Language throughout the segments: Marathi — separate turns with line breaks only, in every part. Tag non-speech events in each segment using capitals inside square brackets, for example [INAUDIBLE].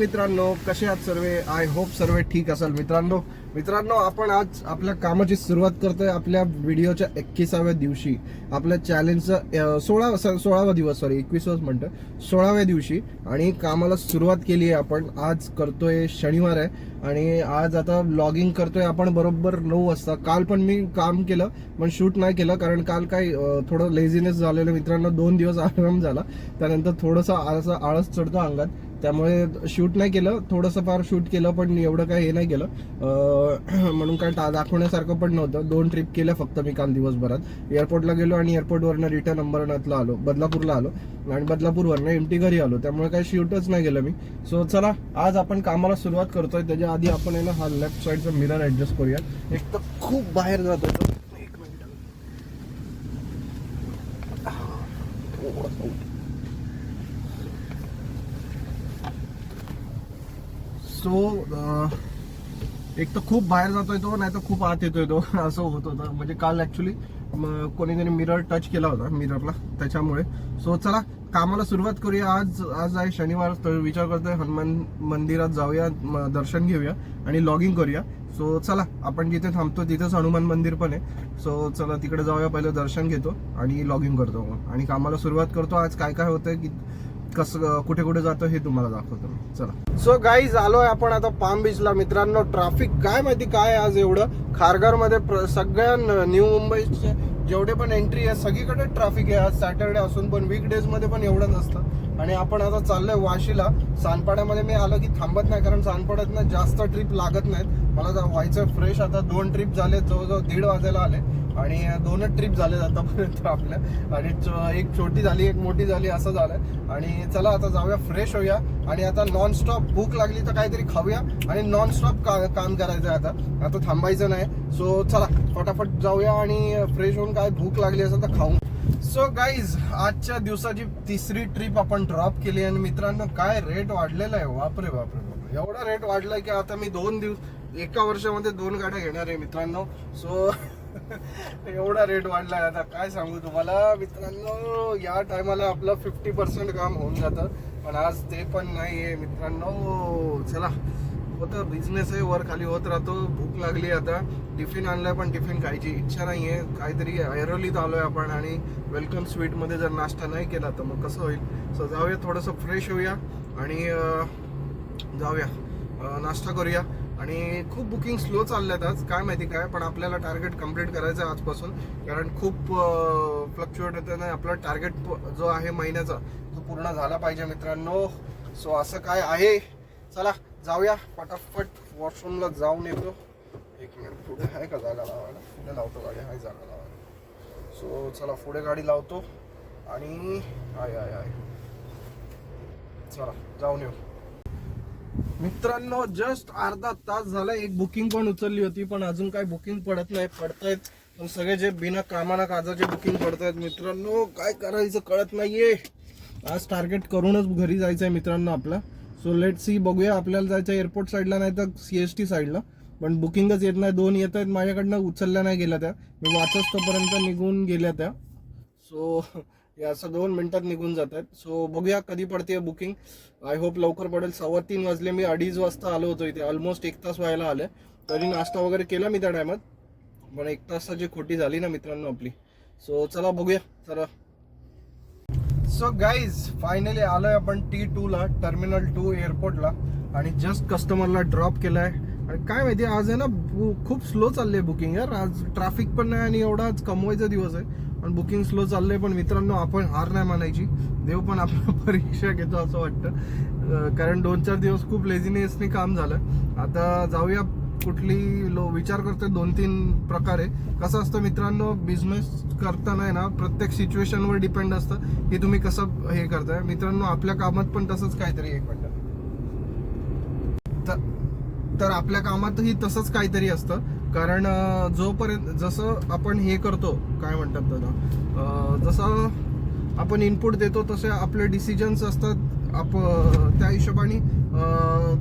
मित्रांनो कसे आहात सर्वे? आय होप सर्वे ठीक असाल मित्रांनो. मित्रांनो आपण आज आपल्या कामाची सुरुवात करतोय आपल्या व्हिडिओच्या एकविसाव्या दिवशी. आपल्या चॅलेंजचं सोळा सोळावा दिवस सॉरी एकविसवाच म्हणतो. सोळाव्या दिवशी. आणि कामाला सुरुवात केली आहे आपण. आज करतोय शनिवार आहे. आणि आज आता लॉगिंग करतोय आपण बरोबर नऊ वाजता. काल पण मी काम केलं पण शूट नाही केलं कारण काल काय थोडं लेझिनेस झालेलं मित्रांनो दोन दिवस आराम झाला. त्यानंतर थोडंसं आळसा आळस चढतो अंगात. त्यामुळे शूट नाही केलं. थोडंसं फार शूट केलं पण एवढं काही हे नाही केलं. [CLEARS THROAT] म्हणून काय दाखवण्यासारखं पण नव्हतं. दोन ट्रिप केल्या फक्त मी काल दिवसभरात एअरपोर्टला गेलो आणि एअरपोर्टवरनं रिटर्न अंबरनाथला आलो. बदलापूरला आलो. आणि बदलापूरवरनं एमटी घरी आलो. त्यामुळे काही शूटच नाही गेलं मी. सो चला आज आपण कामाला सुरुवात करतोय. त्याच्या आधी आपण आहे ना हा लेफ्ट साईडचा मिरर ऍडजस्ट करूया एक तर खूप बाहेर जातो एक मिनिट सो एक तर खूप बाहेर जातोय तो नाही तर खूप आत येतोय तो. [LAUGHS] असं होत होतं. म्हणजे काल ऍक्च्युली कोणीतरी मिरर टच केला होता मिररला त्याच्यामुळे. सो चला कामाला सुरुवात करूया. आज आज आहे शनिवार तर विचार करतोय हनुमान मंदिरात जाऊया दर्शन घेऊया आणि लॉगिंग करूया. सो चला आपण जिथे थांबतो तिथेच हनुमान मंदिर पण आहे. सो चला तिकडे जाऊया पहिलं दर्शन घेतो आणि लॉगिंग करतो. मग आणि कामाला सुरुवात करतो. आज काय काय होतंय की कसं कुठे कुठे जातो हे तुम्हाला दाखवतो. चला. सो गाईज आलोय आपण आता पाम बीचला मित्रांनो ट्राफिक काय माहिती काय आज एवढं? खारघरमध्ये सगळ्या न्यू मुंबईचे जेवढे पण एंट्री आहे सगळीकडे ट्रॅफिक आहे. आज सॅटरडे असून पण वीकडेजमध्ये पण एवढंच असतं आणि आपण आता चाललोय वाशीला. सानपाड्यामध्ये मी आलो की थांबत नाही कारण सानपाड्यात जास्त ट्रिप लागत नाहीत. मला जर व्हायचं फ्रेश आता. दोन ट्रिप झाले जवळजवळ दीड वाजायला आले. आणि दोनच ट्रिप झाले आतापर्यंत आपल्या. आणि च- एक छोटी झाली एक मोठी झाली असं झालं. आणि चला आता जाऊया फ्रेश होऊया. आणि आता नॉनस्टॉप भूक लागली तर काहीतरी खाऊया. आणि नॉनस्टॉप का काम करायचं आहे आता. आता थांबायचं नाही. सो चला फटाफट जाऊया आणि फ्रेश होऊन काय भूक लागली असेल तर खाऊ सो गाईज आजच्या दिवसाची तिसरी ट्रिप आपण ड्रॉप केली आणि मित्रांनो काय रेट वाढलेला आहे? बापरे बापरे बापरे. एवढा रेट वाढलाय की आता मी दोन दिवस एका वर्षामध्ये दोन गाड्या घेणार आहे मित्रांनो. सो [LAUGHS] एवढा रेट वाढलाय आता काय सांगू तुम्हाला? मित्रांनो या टायमाला आपलं फिफ्टी पर्सेंट काम होऊन जातं. पण आज ते पण नाहीये मित्रांनो. चला होतं. बिझनेसही वर खाली होत राहतो. भूक लागली आता. टिफिन आणलाय पण टिफिन खायची इच्छा नाही आहे काहीतरी ऐरोलीत आलोय आपण आणि वेलकम स्वीटमध्ये जर नाश्ता नाही केला तर मग कसं होईल? सो जाऊया थोडंसं फ्रेश होऊया आणि जाऊया. नाश्ता करूया. आणि खूप बुकिंग स्लो चालल्यात आज. काय माहिती काय पण आपल्याला टार्गेट कंप्लीट करायचं आहे आजपासून. कारण खूप फ्लक्च्युएट होतं नाही आपला टार्गेट जो आहे महिन्याचा तो पूर्ण झाला पाहिजे मित्रांनो. सो असं काय आहे? चला जाऊया. फटाफट वॉशरूमला जाऊन येतो. एक मिनिट पुढे आहे का जागा लावायला? पुढे लावतो गाडी. आहे जागा लावायला. सो चला पुढे गाडी लावतो. आणि आहे आहे आहे चला जाऊन येऊ. मित्रांनो जस्ट अर्धा तास झाला. एक बुकिंग पण उचलली होती पण अजून काय बुकिंग पडत नाही पडतायत. पण सगळे जे बिना कामाना काजाचे बुकिंग पडतायत मित्रांनो काय करायचं कळत नाहीये. आज टार्गेट करूनच घरी जायचं आहे मित्रांनो आपला. सो लेट सी बघूया आपल्याला जायचं एअरपोर्ट साईडला नाही तर सी एस टी साईडला पण बुकिंगच येत नाही दोन येत आहेत माझ्याकडनं उचलल्या नाही गेल्या त्या. मी वाचत तोपर्यंत निघून गेल्या त्या. सो या असं दोन मिनिटात निघून जात आहेत. सो बघूया कधी पडते बुकिंग आय होप लवकर पडेल. सव्वा तीन वाजले मी अडीच वाजता आलो होतो इथे. ऑलमोस्ट एक तास व्हायला आले तरी नाश्ता वगैरे केला मी त्या टायमात पण एक तासाची खोटी झाली ना मित्रांनो आपली. सो चला बघूया. चला. सो गाईज फायनली आलोय आपण टी टू ला टर्मिनल टू एअरपोर्टला आणि जस्ट कस्टमरला ड्रॉप केलाय. काय माहिती आज आहे ना बु- खूप स्लो चाललंय बुकिंग यार. आज ट्रॅफिक पण नाही आणि एवढा आज कमवायचा दिवस आहे. पण बुकिंग स्लो चाललंय पण मित्रांनो आपण हार नाही मानायची. देव पण आपला [LAUGHS] परीक्षा घेतो असं वाटतं. कारण दोन चार दिवस खूप लेझिनेसने काम झालं. आता जाऊया कुठली लो विचार करतोय दोन तीन प्रकारे. कसं असतं मित्रांनो बिझनेस करताना आहे ना प्रत्येक सिच्युएशनवर डिपेंड असतं की तुम्ही कसं हे करताय. मित्रांनो आपल्या कामात पण तसंच काहीतरी एक वाटतं. तर तर आपल्या कामातही तसंच काहीतरी असतं. कारण जोपर्यंत जसं आपण हे करतो काय म्हणतात त्याला जसं आपण इनपुट देतो तसे आपले डिसिजन्स असतात. आप त्या हिशोबाने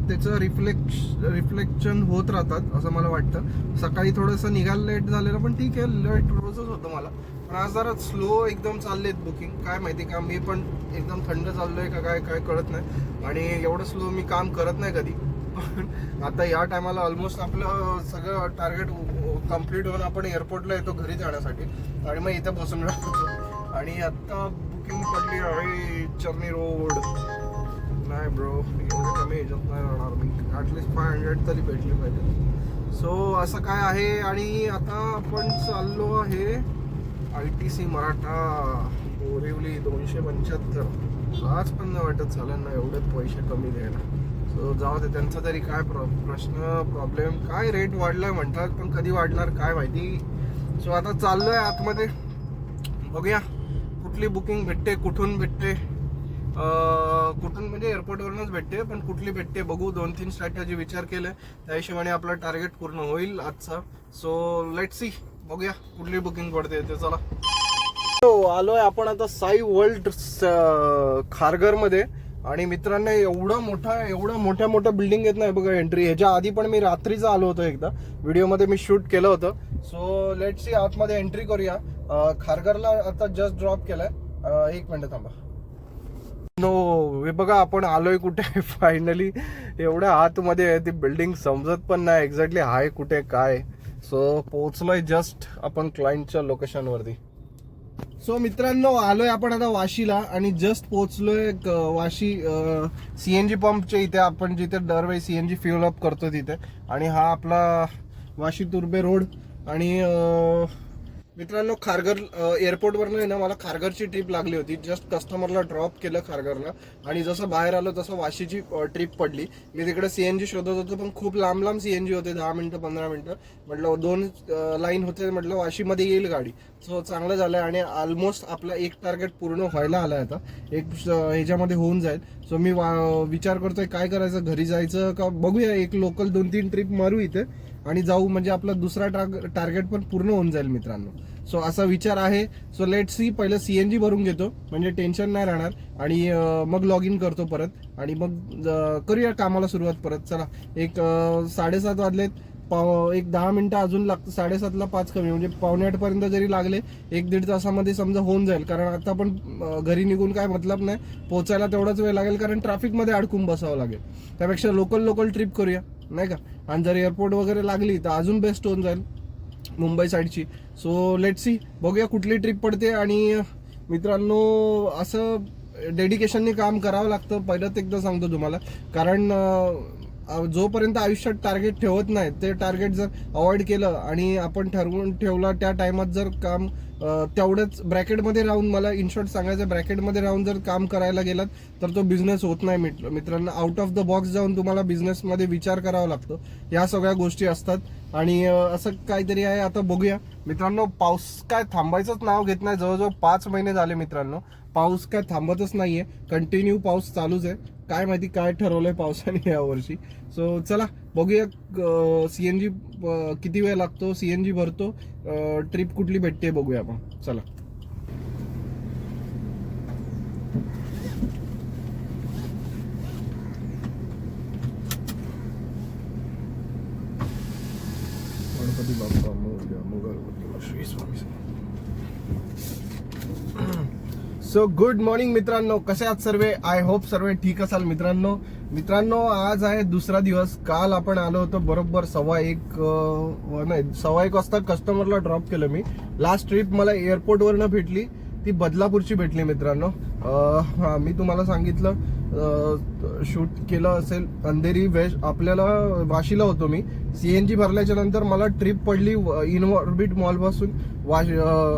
त्याचं रिफ्लेक्श रिफ्लेक्शन होत राहतात असं मला वाटतं. सकाळी थोडंसं निघायला लेट झालेलं पण ठीक आहे लेट रोजच होतं मला. पण आज जरा स्लो एकदम चालले आहेत बुकिंग काय माहिती का मी पण एकदम थंड चाललो आहे का काय काय कळत नाही. आणि एवढं स्लो मी काम करत नाही कधी. पण आता या टायमाला ऑलमोस्ट आपलं सगळं टार्गेट कंप्लीट होऊन आपण एअरपोर्टला येतो घरी जाण्यासाठी. आणि मग इथे बसून राहतो. आणि आता बुकिंग पडली आहे चर्नी रोड. नाही ब्रो एवढं कमी याच्यात नाही राहणार मी. ॲटलिस्ट फाय हंड्रेड तरी भेटली पाहिजे. सो असं काय आहे आणि आता आपण चाललो आहे I T C Maratha Borivali दोनशे पंच्याहत्तर. आज पण नाही वाटत चालेल ना एवढे पैसे कमी द्यायला. जाऊ दे त्यांचा तरी काय प्र प्रश्न प्रॉब्लेम काय रेट वाढलाय म्हणतात पण कधी वाढणार काय माहिती. सो आता चाललोय आतमध्ये. बघूया कुठली बुकिंग भेटते कुठून भेटते. कुठून म्हणजे एअरपोर्टवरूनच भेटते पण कुठली भेटते बघू. दोन तीन स्ट्रॅटेजी विचार केले. त्या हिशोबाने आपला टार्गेट पूर्ण होईल आजचा. सो लेट सी बघूया कुठली बुकिंग पडते ते चला. आलोय आपण आता साई वर्ल्ड खारघरमध्ये आणि मित्रांनो एवढं मोठा एवढं मोठ्या मोठ्या बिल्डिंग येत नाही बघा एंट्री ह्याच्या आधी पण मी रात्रीच आलो होतो एकदा. व्हिडिओमध्ये मी शूट केलं होतं. सो लेट सी आतमध्ये एंट्री करूया. खारघरला आता जस्ट ड्रॉप केलाय. एक मिनिट थांबा. नो हे बघा आपण आलोय कुठे? [LAUGHS] फायनली एवढ्या आतमध्ये आहे ती बिल्डिंग समजत पण नाही एक्झॅक्टली आहे कुठे काय. सो पोहोचलोय जस्ट आपण क्लायंटच्या लोकेशनवरती सो मित्रांनो आलोय आपण आता वाशीला आणि जस्ट पोहोचलोय वाशी सीएनजी पंपच्या इथे. आपण जिथे दरवेळी सीएनजी फ्युल अप करतो तिथे. आणि हा आपला वाशी तुर्बे रोड आणि मित्रांनो खारघर एअरपोर्टवरनं आहे ना मला खारघरची ट्रिप लागली होती. जस्ट कस्टमरला ड्रॉप केलं खारघरला आणि जसं बाहेर आलो तसं वाशीची ट्रिप पडली. मी तिकडे सी एन जी शोधत होतो पण खूप लांब लांब सी एन जी होते दहा मिनटं पंधरा मिनटं. म्हटलं दोन लाईन होते म्हटलं वाशीमध्ये येईल गाडी. सो चांगलं झालं आणि ऑलमोस्ट आपला एक टार्गेट पूर्ण व्हायला आलाय आता. एक ह्याच्यामध्ये होऊन जाईल. सो मी वा- विचार करतोय काय करायचं घरी जायचं का? बघूया एक लोकल दोन तीन ट्रिप मारू इथे. आणि जाऊ म्हणजे आपला दुसरा टार्गेट पण पूर्ण होऊन जाईल मित्रांनो. सो असा विचार आहे. सो लेट सी पहिलं सीएनजी भरून घेतो. म्हणजे टेन्शन नाही राहणार. आणि मग लॉग इन करतो परत. आणि मग करूया कामाला सुरुवात परत. चला. एक साडेसात वाजलेत. पाव एक दहा मिनटं अजून लागतं साडेसातला पाच कमी. म्हणजे पावणे आठपर्यंत जरी लागले एक दीड तासामध्ये समजा होऊन जाईल. कारण आता पण घरी निघून काय मतलब नाही. पोचायला तेवढाच वेळ लागेल. कारण ट्रॅफिकमध्ये अडकून बसावं लागेल. त्यापेक्षा लोकल लोकल ट्रिप करूया. नाही का? आणि जर एअरपोर्ट वगैरे लागली तर अजून बेस्ट होऊन जाईल. मुंबई साईडची. सो लेट सी बघूया कुठली ट्रिप पडते आणि मित्रांनो असं डेडिकेशनने काम करावं लागतं. पहिलंच एकदा सांगतो तुम्हाला. कारण जोपर्यंत आयुष्यात टार्गेट ठेवत नाही ते टार्गेट जर अवॉइड केलं आणि आपण ठरवून ठेवला त्या टायमात जर काम तेवढंच ब्रॅकेटमध्ये राहून मला इन शॉर्ट सांगायचं ब्रॅकेटमध्ये राहून जर काम करायला गेलात तर तो बिझनेस होत नाही मित्र मित्रांनो. आउट ऑफ द बॉक्स जाऊन तुम्हाला बिझनेसमध्ये विचार करावा लागतो. या सगळ्या गोष्टी असतात. आणि असं काहीतरी आहे आता बघूया. मित्रांनो पाऊस काय थांबायचंच नाव घेत नाही. जवळजवळ पाच महिने झाले मित्रांनो. पाऊस काय थांबतच नाहीये. कंटिन्यू पाऊस चालूच आहे. काय माहिती काय ठरवलंय पावसाने यावर्षी सो चला बघूया सीएनजी किती वेळ लागतो सीएनजी भरतो ट्रिप कुठली भेटते बघूया आपण. चला. Ganpati Bappa. So good morning मित्रांनो. कसे आहात सर्व? आय होप सर्व ठीक असाल मित्रांनो. मित्रांनो आज आहे दुसरा दिवस. काल आपण आलो होतो बरोबर सव्वा एक नाही सव्वा एक वाजता कस्टमरला ड्रॉप केलं मी. लास्ट ट्रिप मला एअरपोर्टवरनं भेटली. ती बदलापूरची भेटली मित्रांनो. हां मी तुम्हाला सांगितलं शूट केलं असेल. अंधेरी वेस्ट आपल्याला वाशीला होतो मी. सी एन भरल्याच्या नंतर मला ट्रिप पडली इनऑर्बिट मॉलपासून वाश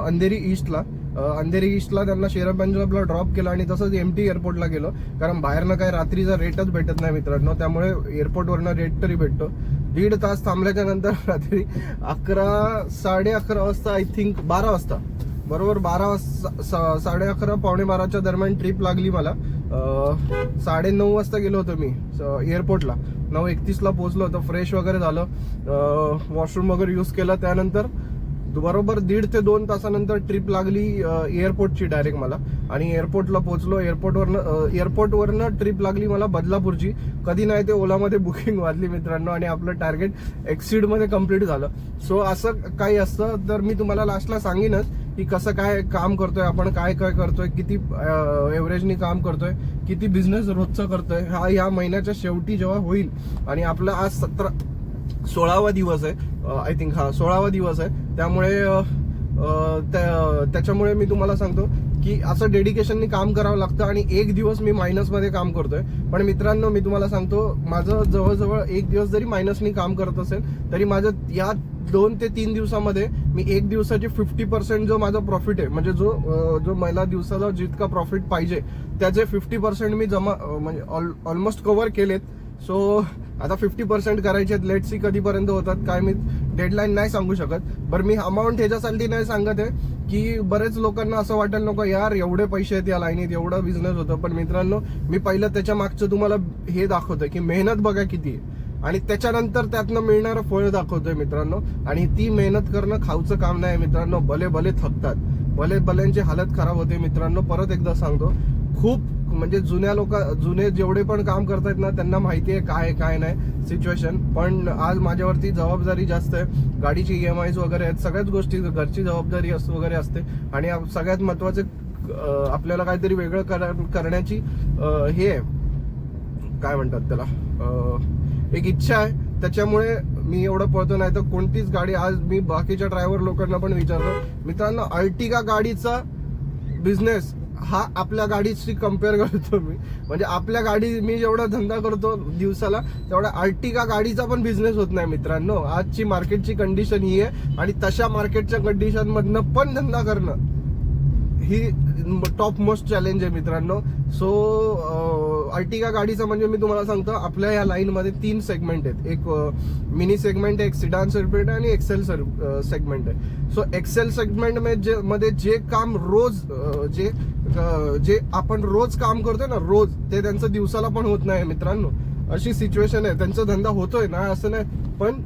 अंधेरी ईस्टला अंधेरी ईस्टला त्यांना शेरा पंजाबला ड्रॉप केलं आणि तसंच एम टी एअरपोर्टला गेलो. कारण बाहेरनं काय रात्रीचा रेटच भेटत नाही मित्रांनो. त्यामुळे एअरपोर्टवरनं रेट तरी भेटतो. दीड तास थांबल्याच्या नंतर [LAUGHS] रात्री अकरा साडे अकरा वाजता आय थिंक बारा वाजता. बरोबर बारा वाजता साडे अकरा पावणे बाराच्या दरम्यान ट्रिप लागली मला. साडे नऊ वाजता गेलो होतो मी एअरपोर्टला नऊ एकतीसला पोहोचलो होतो. फ्रेश वगैरे झालं. वॉशरूम वगैरे यूज केला. त्यानंतर बरोबर दीड ते दोन तासानंतर ट्रिप लागली एअरपोर्टची डायरेक्ट मला. आणि एअरपोर्टला पोहोचलो. एअरपोर्टवरनं एअरपोर्टवरनं ट्रिप लागली मला बदलापूरची. कधी नाही ते ओलामध्ये बुकिंग वाजली मित्रांनो आणि आपलं टार्गेट एक्सिडमध्ये कंप्लीट झालं. सो असं काही असतं तर मी तुम्हाला लास्टला सांगेनच की कसं काय काम करतोय आपण काय काय करतोय किती एव्हरेजनी काम करतोय किती बिझनेस रोजचा करतोय हा या महिन्याच्या शेवटी जेव्हा होईल. आणि आपलं आज सतरा सोळावा दिवस आहे. आय थिंक हा सोळावा दिवस आहे. त्यामुळे त्या- त्याच्यामुळे मी तुम्हाला सांगतो की असं डेडिकेशननी काम करावं लागतं आणि एक दिवस मी मायनसमध्ये काम करतोय. पण मित्रांनो मी तुम्हाला सांगतो माझं जवळजवळ एक दिवस जरी मायनसनी काम करत असेल तरी माझं या दोन ते तीन दिवसामध्ये मी एक दिवसाची फिफ्टी पर्सेंट जो माझा प्रॉफिट आहे म्हणजे जो जो मला दिवसाला जितका प्रॉफिट पाहिजे त्याचे फिफ्टी पर्सेंट मी जमा म्हणजे म्हणजे ऑलमोस्ट कव्हर केलेत. सो आता फिफ्टी पर्सेंट करायचे आहेत. लेट सी कधीपर्यंत होतात. काय मी डेडलाईन नाही सांगू शकत. बरं मी अमाऊंट ह्याच्यासाठी नाही सांगत आहे की बरेच लोकांना असं वाटेल नको यार एवढे पैसे आहेत या लाईनीत एवढा बिझनेस होतं. पण मित्रांनो मी पहिलं त्याच्या मागचं तुम्हाला हे दाखवतोय की मेहनत बघा किती आहे. आणि त्याच्यानंतर त्यातनं मिळणारं फळ दाखवतोय मित्रांनो. आणि ती मेहनत करणं खाऊचं काम नाही मित्रांनो. भले भले थकतात. भले भल्यांची हालत खराब होते मित्रांनो. परत एकदा सांगतो. खूप म्हणजे जुन्या लोक जुने जेवढे पण काम करतायत ना त्यांना माहिती आहे काय आहे, काय नाही सिच्युएशन पण आज माझ्यावरती जबाबदारी जास्त आहे. गाडीची ई एम आयज वगैरे आहेत सगळ्याच गोष्टी घरची जबाबदारी असं वगैरे असते. आणि सगळ्यात महत्त्वाचे आपल्याला काहीतरी वेगळं कर करण्याची हे आहे. काय म्हणतात त्याला? एक इच्छा आहे. त्याच्यामुळे मी एवढं पळतो नाही तर कोणतीच गाडी आज मी बाकीच्या ड्रायव्हर लोकांना पण विचारतो. मित्रांनो अर्टिगा गाडीचा बिझनेस हा आपल्या गाडीशी कंपेअर करतो मी. म्हणजे आपल्या गाडी मी जेवढा धंदा करतो दिवसाला तेवढा आर्टिका गाडीचा पण बिझनेस होत नाही मित्रांनो. आजची मार्केटची कंडिशन ही आहे आणि तशा मार्केटच्या कंडिशन मधनं पण धंदा करणं ही टॉप मोस्ट चॅलेंज आहे मित्रांनो. सो अर्टिगा गाडीचं म्हणजे मी तुम्हाला सांगतो आपल्या या लाईन मध्ये तीन सेगमेंट आहेत. एक मिनी सेगमेंट आहे एक सिडान सेगमेंट आहे आणि एक्सेल सेगमेंट आहे. सो एक्सेल सेगमेंटमध्ये जे काम रोज जे जे आपण रोज काम करतोय ना रोज ते त्यांचं दिवसाला पण होत नाही मित्रांनो. अशी सिच्युएशन आहे. त्यांचा धंदा होतोय ना असं नाही. पण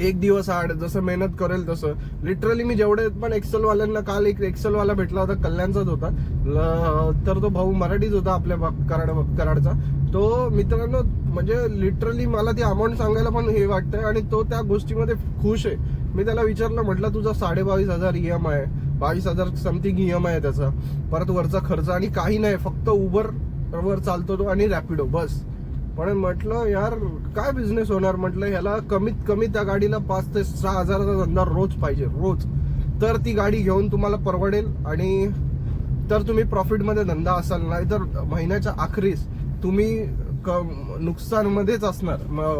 एक दिवस आड जसं मेहनत करेल तसं. लिटरली मी जेवढे पण एक्सेलवाल्यांना काल एक एक्सेलवाला भेटला होता कल्याणचाच होता. ल- तर तो भाऊ मराठीच होता आपल्या बा- कराड कराडचा. तो मित्रांनो म्हणजे लिटरली मला ती अमाऊंट सांगायला पण हे वाटतंय आणि तो त्या गोष्टीमध्ये खुश आहे. मी त्याला विचारलं म्हटलं तुझा साडे बावीस हजार ई एम आय बावीस हजार समथिंग ई एम आय त्याचा. परत वरचा खर्च आणि काही नाही फक्त उबर वर चालतो तो आणि रॅपिडो बस. पण म्हटलं यार काय बिझनेस होणार? म्हटलं ह्याला कमीत कमी त्या गाडीला पाच ते सहा हजाराचा धंदा रोज पाहिजे रोज. तर ती गाडी घेऊन तुम्हाला परवडेल आणि तर तुम्ही प्रॉफिटमध्ये धंदा असाल नाही तर महिन्याच्या अखेरीस तुम्ही क- नुकसानमध्येच असणार.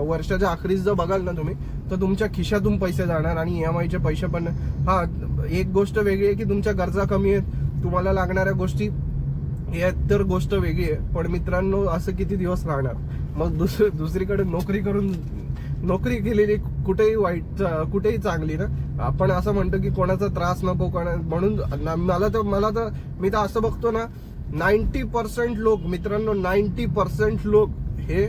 वर्षाच्या अखेरीस जर बघाल ना तुम्ही तर तुमच्या खिशातून पैसे जाणार आणि ई एम आयचे पैसे पण हा एक गोष्ट वेगळी आहे की तुमच्या गरजा कमी आहेत. तुम्हाला लागणाऱ्या गोष्टी हे तर गोष्ट वेगळी आहे. पण मित्रांनो असं किती दिवस राहणार? मग दुस दुसरीकडे नोकरी करून नोकरी केलेली कुठेही वाईट कुठेही चांगली ना? आपण असं म्हणतो की कोणाचा त्रास नको कोणा म्हणून ना- मला तर मला तर मी तर असं बघतो ना नाईन्टी पर्सेंट लोक मित्रांनो नाईन्टी पर्सेंट लोक हे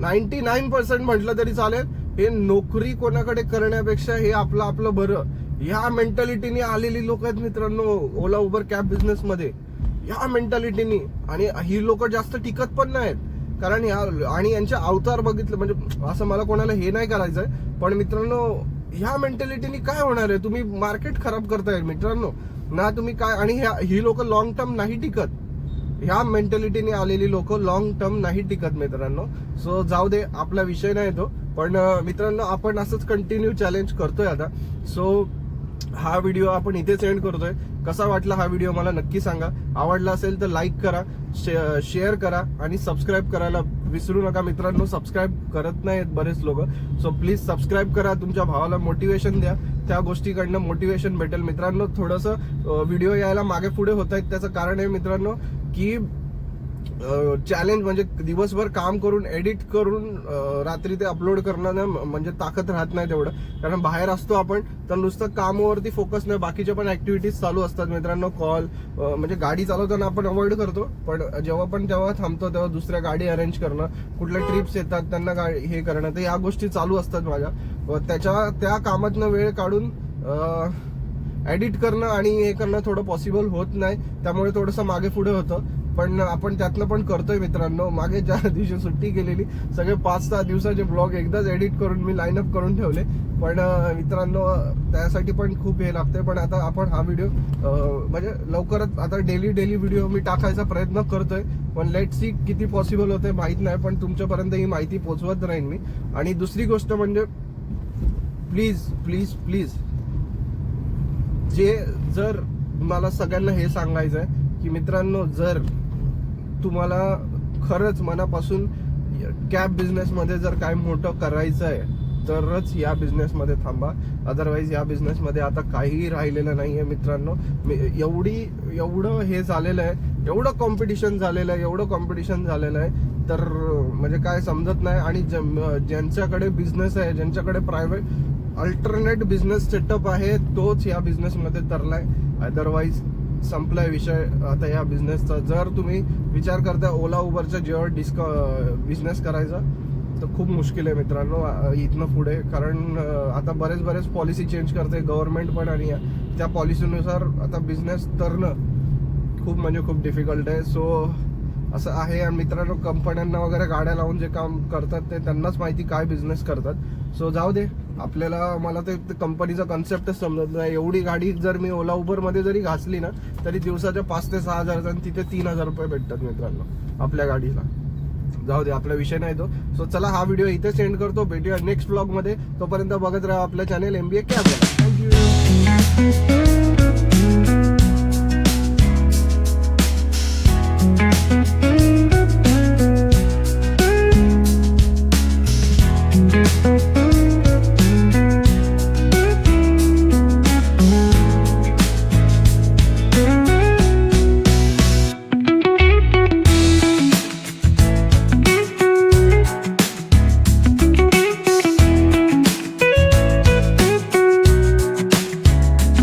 नाईन्टी नाईन पर्सेंट म्हटलं तरी चालेल हे नोकरी कोणाकडे करण्यापेक्षा हे आपलं आपलं बरं. ह्या मेंटॅलिटीने आलेली लोक आहेत मित्रांनो ओला उबर कॅब बिझनेसमध्ये ह्या मेंटॅलिटीनी आणि ही लोक जास्त टिकत पण नाहीत. कारण ह्या आणि यांचे अवतार बघितलं म्हणजे असं मला कोणाला हे नाही करायचंय. पण मित्रांनो ह्या मेंटॅलिटीनी काय होणार आहे? तुम्ही मार्केट खराब करताय मित्रांनो. ना तुम्ही काय आणि ह्या ही लोक लॉंग टर्म नाही टिकत. ह्या मेंटॅलिटीने आलेली लोक लॉंग टर्म नाही टिकत मित्रांनो. सो जाऊ दे आपला विषय नाही तो. पण मित्रांनो आपण असंच कंटिन्यू चॅलेंज करतोय आता. सो हा व्हिडिओ आपण इथे सेंड करतोय. कसा वाटला हा व्हिडिओ मला नक्की सांगा. आवडला असेल तर लाईक करा शेअर करा आणि सबस्क्राईब करायला विसरू नका मित्रांनो. सबस्क्राईब करत नाहीत बरेच लोक. सो प्लीज सबस्क्राईब करा तुमच्या भावाला मोटिवेशन द्या. त्या गोष्टीकडनं मोटिवेशन भेटेल. मित्रांनो थोडंसं व्हिडिओ यायला मागे पुढे होत आहेत त्याचं कारण आहे मित्रांनो की चॅलेंज म्हणजे दिवसभर काम करून एडिट करून रात्री ते अपलोड करणं ना म्हणजे ताकद राहत नाही तेवढं. कारण बाहेर असतो आपण तर नुसतं कामावरती फोकस नाही. बाकीच्या पण ऍक्टिव्हिटीज चालू असतात. मित्रांनो कॉल म्हणजे गाडी चालवताना आपण अवॉइड करतो. पण जेव्हा पण तेव्हा थांबतो तेव्हा दुसऱ्या गाडी अरेंज करणं कुठल्या ट्रिप्स येतात त्यांना गाडी हे करणं तर या गोष्टी चालू असतात माझ्या. व त्याच्या त्या कामातनं वेळ काढून एडिट करणं आणि हे करणं थोडं पॉसिबल होत नाही. त्यामुळे थोडंसं मागे पुढे होतं. पण आपण त्यातलं पण करतोय मित्रांनो. मागे ज्या [LAUGHS] दिवशी सुट्टी केलेली सगळे पाच सहा दिवसाचे ब्लॉग एकदाच एडिट करून मी लाईनअप करून ठेवले. पण मित्रांनो त्यासाठी पण खूप हे लागतंय. पण आता आपण हा व्हिडिओ म्हणजे लवकरच आता डेली डेली व्हिडिओ मी टाकायचा प्रयत्न करतोय. पण लेट सी किती पॉसिबल होते माहीत नाही. पण तुमच्यापर्यंत ही माहिती पोचवत राहीन मी. आणि दुसरी गोष्ट म्हणजे प्लीज प्लीज प्लीज जे जर मला सगळ्यांना हे सांगायचं आहे की मित्रांनो जर तुम्हाला खरंच मनापासून कॅब बिझनेसमध्ये जर काय मोठं करायचं आहे तरच या बिझनेसमध्ये थांबा. अदरवाईज या बिझनेसमध्ये आता काहीही राहिलेलं नाही आहे मित्रांनो. मी एवढी एवढं हे झालेलं आहे एवढं कॉम्पिटिशन झालेलं आहे एवढं कॉम्पिटिशन झालेलं आहे तर म्हणजे काय समजत नाही. आणि ज्यांच्याकडे बिझनेस आहे ज्यांच्याकडे प्रायव्हेट अल्टरनेट बिझनेस सेटअप आहे तोच या बिझनेसमध्ये तरलाय. अदरवाईज संपलाय विषय आता या बिझनेसचा जर तुम्ही विचार करता ओला उबरच्या जेव्हा डिस्क बिझनेस करायचा तर खूप मुश्किल आहे मित्रांनो इथनं पुढे. कारण आता बरेच बरेच पॉलिसी चेंज करते गव्हर्नमेंट पण आणि त्या पॉलिसीनुसार आता बिझनेस करणं खूप म्हणजे खूप डिफिकल्ट आहे. सो असं आहे आणि मित्रांनो कंपन्यांना वगैरे गाड्या लावून जे काम करतात ते त्यांनाच माहिती काय बिझनेस करतात. सो जाऊ दे. आपल्याला मला ते कंपनीचा कन्सेप्टच समजत नाही. एवढी गाडी जर मी ओला उबरमध्ये जरी घासली ना तरी दिवसाच्या पाच ते सहा हजार आणि तिथे तीन हजार रुपये भेटतात मित्रांनो आपल्या गाडीला. जाऊ दे आपला विषय नाही तो. सो चला हा व्हिडिओ इथे सेंड करतो. भेटूया नेक्स्ट ब्लॉगमध्ये तोपर्यंत बघत राहा आपलं चॅनेल एमबीए कॅब थँक्यू